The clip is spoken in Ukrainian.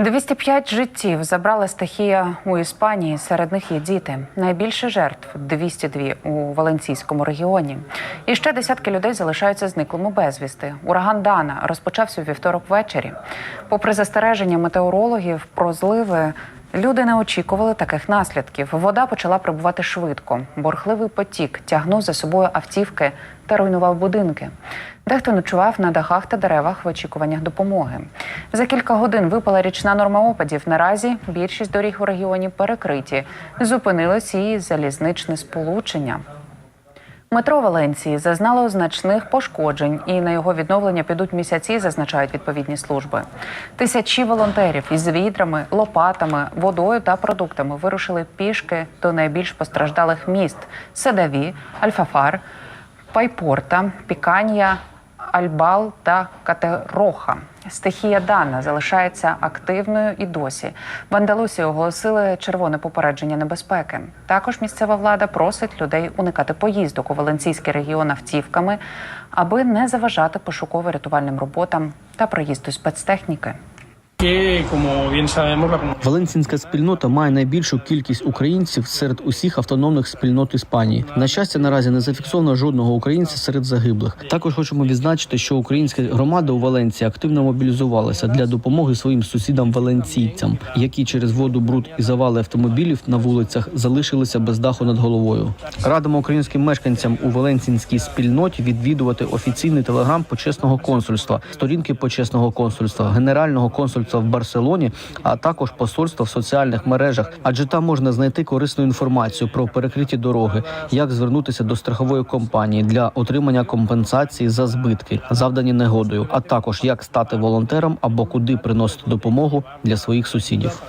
205 життів забрала стихія у Іспанії. Серед них є діти. Найбільше жертв 202 у Валенційському регіоні. І ще десятки людей залишаються зниклими безвісти. Ураган Дана розпочався у вівторок ввечері. Попри застереження метеорологів про зливи. Люди не очікували таких наслідків. Вода почала прибувати швидко. Борхливий потік тягнув за собою автівки та руйнував будинки. Дехто ночував на дахах та деревах в очікуваннях допомоги. За кілька годин випала річна норма опадів. Наразі більшість доріг у регіоні перекриті. Зупинилось і залізничне сполучення. Метро Валенції зазнало значних пошкоджень, і на його відновлення підуть місяці, зазначають відповідні служби. Тисячі волонтерів із відрами, лопатами, водою та продуктами вирушили пішки до найбільш постраждалих міст: Седаві, Альфафар, Пайпорта, Піканія, Альбал та Катероха. Стихія Дана залишається активною і досі. В Андалусі оголосили червоне попередження небезпеки. Також місцева влада просить людей уникати поїздок у Валенційський регіон автівками, аби не заважати пошуково-рятувальним роботам та проїзду спецтехніки. Валенцінська спільнота має найбільшу кількість українців серед усіх автономних спільнот Іспанії. На щастя, наразі не зафіксовано жодного українця серед загиблих. Також хочемо відзначити, що українська громада у Валенції активно мобілізувалася для допомоги своїм сусідам валенційцям, які через воду, бруд і завали автомобілів на вулицях залишилися без даху над головою. Радимо українським мешканцям у Валенцінській спільноті відвідувати офіційний телеграм почесного консульства, сторінки почесного консульства, генерального консульства в Барселоні, а також посольства в соціальних мережах, адже там можна знайти корисну інформацію про перекриті дороги, як звернутися до страхової компанії для отримання компенсації за збитки, завдані негодою, а також як стати волонтером або куди приносити допомогу для своїх сусідів.